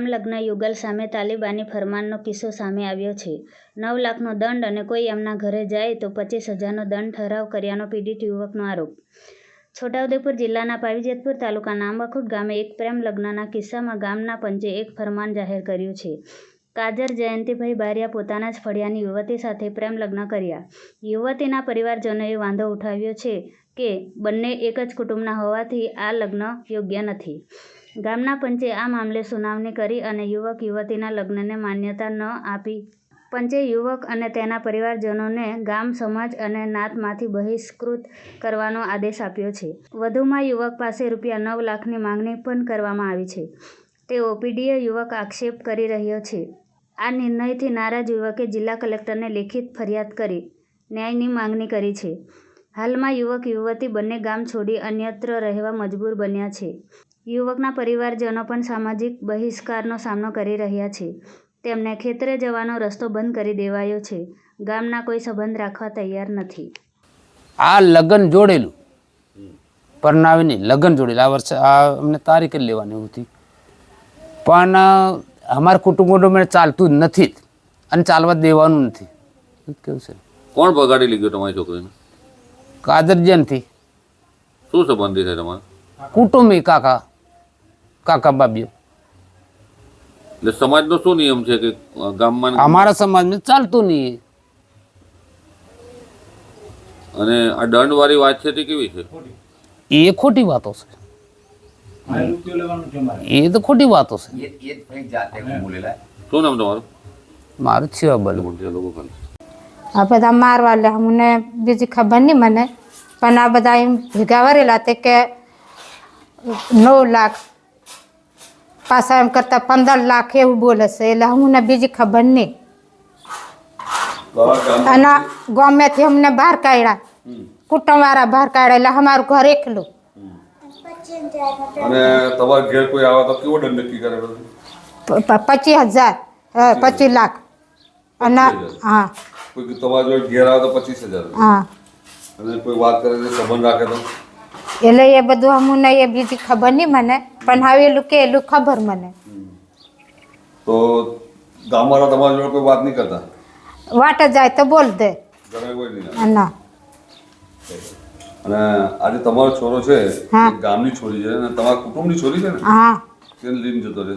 પ્રેમ લગ્ન યુગલ સામે તાલિબાની ફરમાનનો કિસ્સો સામે આવ્યો છે. નવ લાખનો દંડ અને કોઈ એમના ઘરે જાય તો પચીસ હજારનો દંડ ઠરાવ કર્યાનો પીડિત યુવકનો આરોપ. છોટાઉદેપુર જિલ્લાના પાવીજેતપુર તાલુકાના આંબાખુટ ગામે એક પ્રેમ લગ્નના કિસ્સામાં ગામના પંચે એક ફરમાન જાહેર કર્યું છે. કાજર જયંતિભાઈ બારિયા પોતાના જ ફળિયાની યુવતી સાથે પ્રેમ લગ્ન કર્યા. યુવતીના પરિવારજનોએ વાંધો ઉઠાવ્યો છે કે બંને એક જ કુટુંબના હોવાથી આ લગ્ન યોગ્ય નથી. ગામના પંચે આ મામલે સુનાવણી કરી અને યુવક યુવતીના લગ્નને માન્યતા ન આપી. પંચે યુવક અને તેના પરિવારજનોને ગામ, સમાજ અને નાતમાંથી બહિષ્કૃત કરવાનો આદેશ આપ્યો છે. વધુમાં યુવક પાસે રૂપિયા નવ લાખની માંગણી પણ કરવામાં આવી છે. તે ઓપીડીએ યુવક આક્ષેપ કરી રહ્યો છે. આ નિર્ણયથી નારાજ યુવકે જિલ્લા કલેક્ટરને લેખિત ફરિયાદ કરી, ન્યાયની માંગણી કરી છે. હાલમાં યુવક યુવતી બંને ગામ છોડી અન્યત્ર રહેવા મજબૂર બન્યા છે. યુવકના પરિવારજનો પણ સામાજિક બહિષ્કારનો સામનો કરી રહ્યા છે. તેમને ખેતરે જવાનો રસ્તો બંધ કરી દેવાયો છે. ગામના કોઈ સંબંધ રાખવા તૈયાર નથી. આ લગ્ન જોડેલું. પરણાવીને લગ્ન જોડેલું. આ વર્ષે આ અમને તારીખ જ લેવાની હતી. પણ અમારા કુટુંબ કુટુંબને ચાલતું જ નથી. જ અને ચાલવા જ દેવાનું નથી. કેવું છે? કોણ બગાડી લીધું તમારી છોકરીને? કાદરજનથી શું સંબંધી છે તમારે? કુટુંબી કાકા. કાકા બાબીઓ. એટલે સમાજનો શું નિયમ છે કે ગામમાં અમારા સમાજમાં ચાલતું નહીં અને આ દંડવાળી વાત છે તે કેવી છે? એ ખોટી વાતો છે. એ તો ખોટી વાતો છે. શું નામ તમારું? મારું છે બલ જે લોકો ખાલી. મારવા લે મને બીજી ખબર નહીં મને. પણ આ બધા એમ ભેગા વરેલા તે કે નવ લાખ પાછા એમ કરતા પંદર લાખ એવું બોલે છે. એટલે અમને બીજી ખબર નહીં. અને ગમેથી અમને બહાર કાઢ્યા. કુટુંબવાળા બહાર કાઢ્યા. એટલે અમારું ઘર એકલું. અને તમારા ઘેર કોઈ આવે તો કેવો દંડ નક્કી કરે પ- પ- પચીસ હજાર. પચીસ લાખ. અને હા. કોઈ તમારા ઘેર આવે તો પચીસ હજાર. હા. અને કોઈ વાત કરે સંબંધ રાખે તો? એટલે એ બધું અમને એ બીજી ખબર નહીં મને પણ હવે એલું કે એલું ખબર મને. તો ગામવાળા તમારા જોડે કોઈ વાત નહીં કરતા? વાટ જાય તો બોલ દે. ના. અને આજે તમારો છોરો છે હા. ગામની છોરી છે અને તમારા કુટુંબની છોરી છે ને? હા. કેમ લઈને જતો રહે?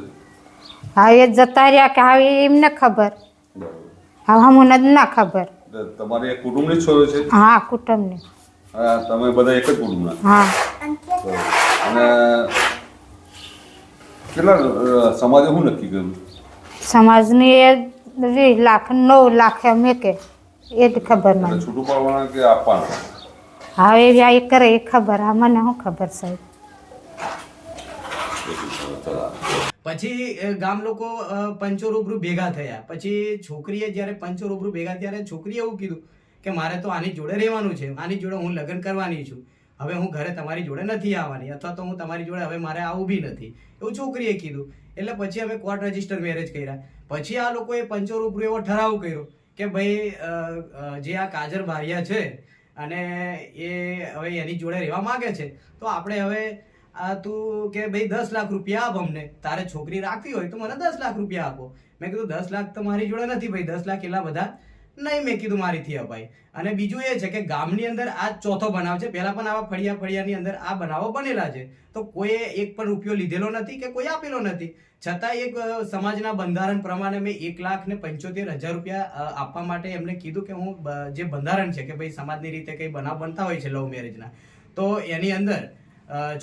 હા એ જતા રહ્યા કે હવે એમને ખબર. હવે જ ના ખબર. તમારી કુટુંબની છોરી છે? હા કુટુંબની. તમે બધા એક જ કુટુંબના હા. અને કેટલા સમાજે શું નક્કી કર્યું? સમાજની એ વીસ લાખ નવ લાખ એમ કે એ જ ખબર મને. છૂટું પાડવાના કે આપવાના? હા એ આ કરે એ ખબર. આ મને શું ખબર સાહેબ? પછી ગામ લોકો પંચો રૂબરૂ ભેગા થયા. પછી છોકરીએ જ્યારે પંચો રૂબરૂ ભેગા ત્યારે છોકરીએ એવું કીધું કે મારે તો આની જોડે રહેવાનું છે, આની જોડે હું લગ્ન કરવાની છું. હવે હું ઘરે તમારી જોડે નથી આવવાની, અથવા તો હું તમારી જોડે હવે મારે આવું બી નથી. એવું છોકરીએ કીધું. એટલે પછી અમે કોર્ટ રજિસ્ટર મેરેજ કર્યા. પછી આ લોકોએ પંચો રૂબરૂ એવો ઠરાવ કર્યો કે ભાઈ જે આ કાજર ભારિયા છે અને એ હવે એની જોડે રહેવા માંગે છે, તો આપણે હવે આ તું કે ભાઈ દસ લાખ રૂપિયા આપ અમને. તારે છોકરી રાખવી હોય તો મને દસ લાખ રૂપિયા આપો. મેં કીધું, દસ લાખ તો મારી જોડે નથી ભાઈ, દસ લાખ એટલા બધા નહીં મેં કીધું મારીથી અપાય અને બીજું એ છે કે ગામની અંદર આ ચોથો બનાવ છે. પહેલા પણ આવા ફળિયા ફળિયાની અંદર આ બનાવો બનેલા છે. તો કોઈએ એક પણ રૂપિયો લીધેલો નથી કે કોઈ આપેલો નથી. છતાં એક સમાજના બંધારણ પ્રમાણે મેં એક લાખ ને પંચોતેર હજાર રૂપિયા આપવા માટે એમને કીધું કે હું જે બંધારણ છે કે ભાઈ સમાજની રીતે કંઈ બનાવ બનતા હોય છે લવ મેરેજના, તો એની અંદર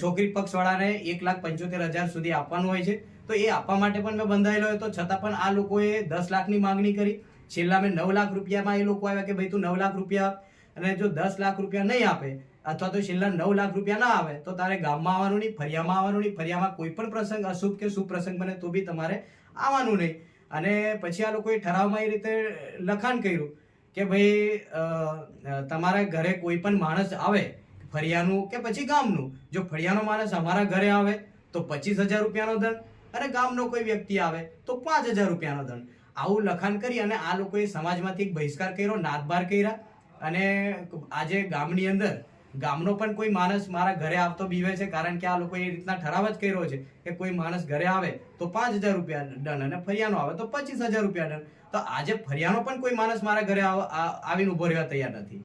છોકરી પક્ષવાળાને એક લાખ પંચોતેર હજાર સુધી આપવાનું હોય છે. તો એ આપવા માટે પણ મેં બંધાયેલો હતો. છતાં પણ આ લોકોએ દસ લાખની માંગણી કરી. છેલ્લા મેં નવ લાખ રૂપિયામાં એ લોકો આવ્યા કે ભાઈ તું નવ લાખ રૂપિયા અને જો દસ લાખ રૂપિયા નહીં આપે, અથવા તો છેલ્લા નવ લાખ રૂપિયા ના આવે, તો તારે ગામમાં આવવાનું નહીં, ફરિયામાં આવવાનું નહીં, ફરિયામાં કોઈ પણ પ્રસંગ, અશુભ કે શુભ પ્રસંગ બને તો બી તમારે આવવાનું નહીં. અને પછી આ લોકોએ ઠરાવમાં એ રીતે લખાણ કર્યું કે ભાઈ તમારા ઘરે કોઈ પણ માણસ આવે ફરિયાનું કે પછી ગામનું. જો ફળિયાનો માણસ અમારા ઘરે આવે તો પચીસ હજાર રૂપિયાનો દંડ અને ગામનો કોઈ વ્યક્તિ આવે તો પાંચ હજાર રૂપિયાનો દંડ. આવું લખાણ કરી અને આ લોકોએ સમાજમાંથી એક બહિષ્કાર કર્યો, નાદબાર કર્યા. અને આજે ગામની અંદર, ગામનો પણ કોઈ માણસ મારા ઘરે આવતો બીવે છે કારણ કે આ લોકો એ રીતના ઠરાવ જ કર્યો છે કે કોઈ માણસ ઘરે આવે તો પાંચ હજાર રૂપિયા દંડ અને ફરિયાનો આવે તો પચીસ હજાર રૂપિયા દંડ. તો આજે ફરિયાનો પણ કોઈ માણસ મારા ઘરે આવીને ઊભો રહેવા તૈયાર નથી.